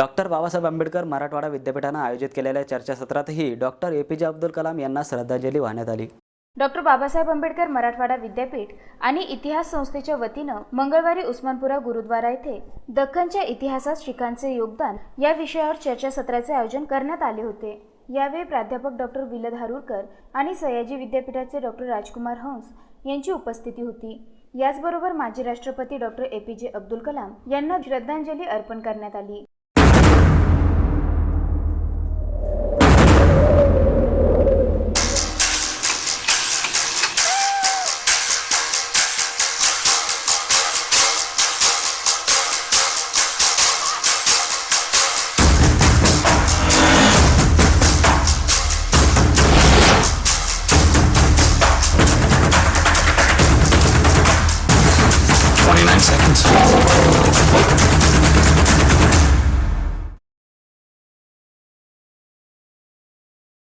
Doctor Babasaheb Ambedkar Marathwada विद्यापीठानं आयोजित केलेल्या चर्चासत्रातही डॉक्टर ए पी जे अब्दुल कलाम यांना श्रद्धांजली वाहण्यात आली. डॉक्टर बाबासाहेब आंबेडकर मराठवाडा विद्यापीठ आणि इतिहास संस्थेच्या वतीनं मंगळवारी उस्मानपुरा गुरुद्वारा येथे दख्खनच्या इतिहासात शिखांचे योगदान या विषयावर चर्चासत्राचे आयोजन करण्यात आले होते. यावेळी प्राध्यापक डॉक्टर विलद हारुरकर आणि सयाजी विद्यापीठाचे डॉक्टर राजकुमार हंस यांची उपस्थिती होती. याचबरोबर माजी राष्ट्रपती डॉक्टर ए पी जे अब्दुल कलाम यांना श्रद्धांजली अर्पण करण्यात आली. hands.